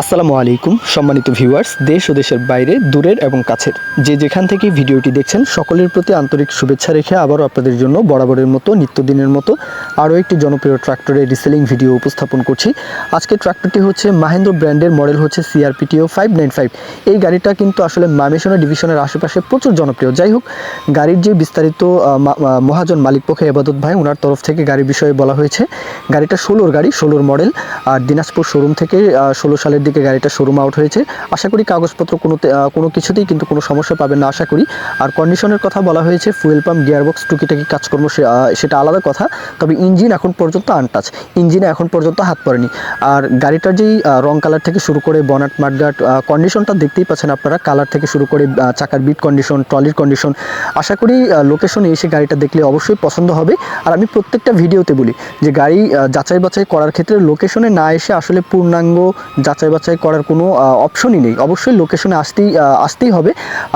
আসসালামু আলাইকুম, সম্মানিত ভিউয়ার্স, দেশ ও দেশের বাইরে, দূরের এবং কাছের। যে যেখান থেকে ভিডিওটি দেখছেন, সকলের প্রতি আন্তরিক শুভেচ্ছা রেখে আবারও আপনাদের জন্য বরাবরের মতো, নিত্যদিনের মতো, আরও একটি জনপ্রিয় ট্রাক্টরের রিসেলিং ভিডিও উপস্থাপন করছি। আজকে ট্রাক্টরটি হচ্ছে মাহেন্দ্র ব্র্যান্ডের মডেল হচ্ছে সিআরপিটিও ফাইভ নাইন ফাইভ এই গাড়িটা কিন্তু আসলে মামেশনা ডিভিশনের আশেপাশে প্রচুর জনপ্রিয়। যাই হোক, গাড়ির যে বিস্তারিত মহাজন মালিক পক্ষে এবাদত ভাই ওনার তরফ থেকে গাড়ির বিষয়ে বলা হয়েছে। গাড়িটা ষোলোর গাড়ি, ষোলোর মডেল, আর দিনাজপুর শোরুম থেকে ষোলো সালের দিকে গাড়িটা শোরুম আউট হয়েছে। আশা করি কাগজপত্র কোনো কোনো কিছুতেই কিন্তু কোনো সমস্যা পাবেন না, আশা করি। আর কন্ডিশনের কথা বলা হয়েছে ফুয়েল পাম্প গিয়ারবক্স টুকিটাকি কাজকর্ম সেটা আলাদা কথা। তবে ইঞ্জিন এখন পর্যন্ত আনটাচ ইঞ্জিনে এখন পর্যন্ত হাত পড়েনি। আর গাড়িটার যেই রং কালার থেকে শুরু করে বনাট মাঠগাট কন্ডিশনটা দেখতেই পাচ্ছেন আপনারা। কালার থেকে শুরু করে চাকার বিট কন্ডিশন ট্রলির কন্ডিশন আশা করি লোকেশনে এসে গাড়িটা দেখলে অবশ্যই পছন্দ হবে। আর আমি প্রত্যেকটা ভিডিওতে বলি যে গাড়ি যাচাই বাছাই করার ক্ষেত্রে লোকেশনে না এসে আসলে পূর্ণাঙ্গ যাচাই বাছাই করার কোনো অপশনই নেই। অবশ্যই লোকেশনে আসতেই আসতেই হবে।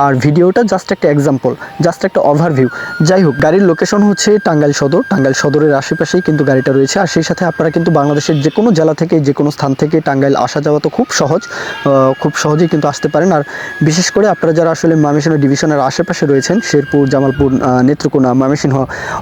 আর ভিডিওটা জাস্ট একটা এক্সাম্পল জাস্ট একটা ওভারভিউ যাই হোক, গাড়ির লোকেশন হচ্ছে টাঙ্গাইল সদর। টাঙ্গাইল সদরের আশেপাশেই কিন্তু গাড়িটা রয়েছে। আর সেই সাথে আপনারা কিন্তু বাংলাদেশের যে কোনো জেলা থেকে যে কোনো স্থান থেকে টাঙ্গাইল আসা যাওয়া তো খুব সহজ খুব সহজেই কিন্তু আসতে পারেন। আর বিশেষ করে আপনারা যারা আসলে মামেশিনা ডিভিশনের আশেপাশে রয়েছেন, শেরপুর, জামালপুর নেত্রকোনা, ময়মনসিংহ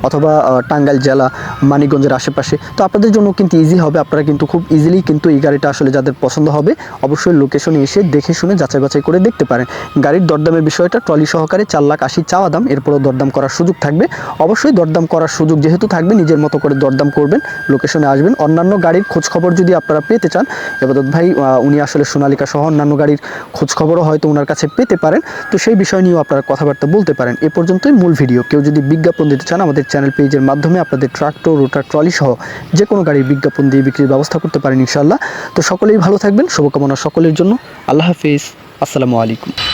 অথবা টাঙ্গাইল জেলা, মানিকগঞ্জের আশেপাশে, তো আপনাদের জন্য কিন্তু ইজি হবে। আপনারা কিন্তু খুব ইজিলি কিন্তু এই গাড়িটা আসলে যাদের পছন্দ হবে অবশ্যই লোকেশনে এসে দেখে শুনে যাচাই বাছাই করে দেখতে পারেন। গাড়ির দরদামের বিষয়টা ট্রলি সহকারে চার লাখ আশি চাওয়া দাম, এরপরও দরদাম করার সুযোগ থাকবে। অবশ্যই দরদাম করার সুযোগ যেহেতু থাকবে, নিজের মতো করে দরদাম করবেন লোকেশনে আসবেন। অন্যান্য গাড়ির খোঁজ খবর যদি আপনারা পেতে চান, এবাদত ভাই উনি আসলে সোনালিকা সহ অন্যান্য গাড়ির খোঁজ খবরও হয়তো ওনার কাছে পেতে পারেন। তো সেই বিষয় নিয়েও আপনারা কথাবার্তা বলতে পারেন। এ পর্যন্তই মূল ভিডিও। কেউ যদি বিজ্ঞাপন দিতে চান, আমাদের চ্যানেল পেজের মাধ্যমে আপনাদের ট্রাক্টর, রোটার, ট্রলি সহ যে কোনো গাড়ির বিজ্ঞাপন দিয়ে বিক্রির ব্যবস্থা করতে পারেন ইনশাল্লাহ তো সকলেই ভালো থাকবেন শুভকামনা সকলের জন্য। আল্লাহ হাফিজ। আসসালামু আলাইকুম।